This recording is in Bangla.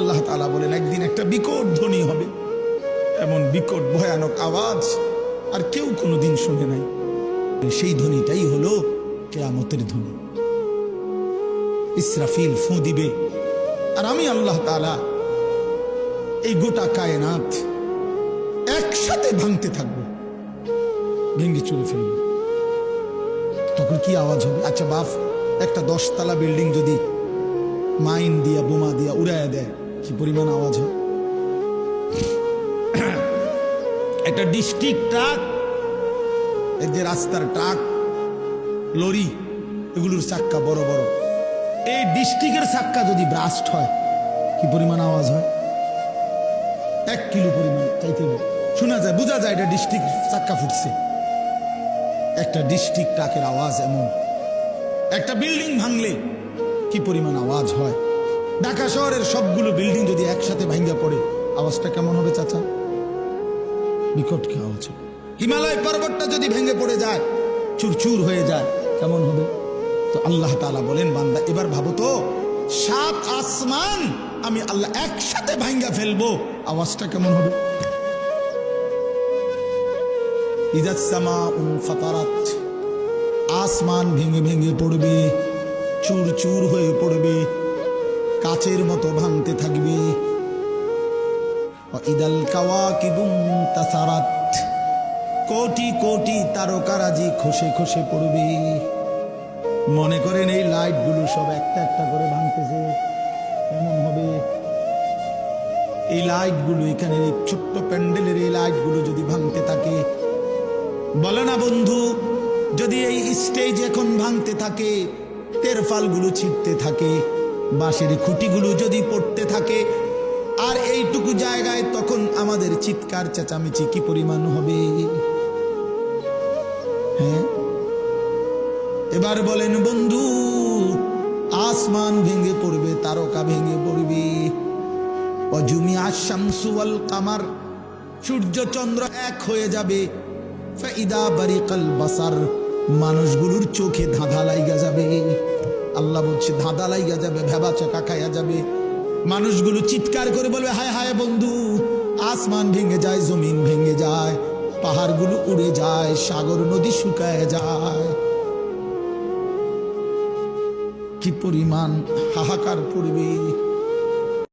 আল্লাহ তালা বলেন, একদিন একটা বিকট ধ্বনি হবে, এমন বিকট, ভয়ানক আওয়াজ আর কেউ কোনোদিন শুনে নাই। সেই ধ্বনিটাই হলো কেয়ামতের ধ্বনি। ইসরাফিল ফু দিবে। আর আমি আল্লাহ তালা এই গোটা কায়নাত একসাথে ভাঙতে থাকব, ভেঙে চলে ফেলব। তখন কি আওয়াজ হবে? আচ্ছা বাফ, একটা দশতলা বিল্ডিং যদি মাইন দিয়া, বোমা দিয়া উড়াইয়া দেয় কি পরিমাণ আওয়াজ হয়? একটা ডিস্ট্রিক্ট ট্রাক, এই যে রাস্তার ট্রাক, লরি, এগুলোর চাক্কা বড় বড়। এই ডিস্ট্রিক্টের চাক্কা যদি ব্রাস্ট হয়, কি পরিমাণ আওয়াজ হয়? এক কিলো পরিমাণ, চাইতে। শোনা যায়, বোঝা যায় এটা ডিস্ট্রিক্ট চাক্কা ফুটছে। একটা ডিস্ট্রিক্ট ট্রাকের আওয়াজ এমন। একটা বিল্ডিং ভাঙলে কি পরিমাণ আওয়াজ হয়? ঢাকা শহরের সবগুলো বিল্ডিং যদি একসাথে ভাঙ্গা পড়ে, আওয়াজটা কেমন হবে চাচা? নিকট কি আওয়াজ হবে? হিমালয় পর্বতটা যদি ভেঙে পড়ে যায়, চুরচুর হয়ে যায়, কেমন হবে? তো আল্লাহ তাআলা বলেন, বান্দা, এবার ভাবো তো, সাত আসমান আমি আল্লাহ একসাথে ভাঙ্গা ফেলব, আওয়াজটা কেমন হবে? আসমান ভেঙে ভেঙে পড়বে চুর চুর হয়ে পড়বে কাচের মতো ভাঙতে থাকবে। ইদাল কাওয়া কিবুম তাসারাত। কোটি কোটি তারকারাজি খসে খসে পড়বে। মনে করেন এই লাইটগুলো সব একটা একটা করে ভাঙতেছে। কেমন হবে? এই লাইটগুলো এখানে, এই ছোট্ট প্যান্ডেলের এই লাইটগুলো যদি ভাঙতে থাকে, বলো না বন্ধু, যদি এই স্টেজ এখন ভাঙতে থাকে তেরফালগুলো ছিটতে থাকে বাঁশের খুঁটিগুলো যদি পড়তে থাকে, আর এইটুকু জায়গায় তখন আমাদের চিৎকার, চেঁচামেচি কি পরিমাণ হবে? হ্যাঁ? এবার বলেন, বন্ধু, আসমান ভেঙে পড়বে, তারকা ভেঙে পড়বে। অজুমি আশামসুয়াল কামার, সূর্য চন্দ্র এক হয়ে যাবে। ফাইদা বারিকাল বাসার, মানুষগুলোর চোখে ধাঁধা লাইগা যাবে। আল্লাহ বলছে, ধাঁধা লাইগা যাবে, ভেবা চাকা খাইয়া যাবে। মানুষগুলো চিৎকার করে বলবে, হায় হায় বন্ধু, আসমান ভেঙে যায়, জমিন ভেঙে যায়, পাহাড়গুলো উড়ে যায়, সাগর, নদী শুকায় যায়। কি পরিমাণ হাহাকার পড়বে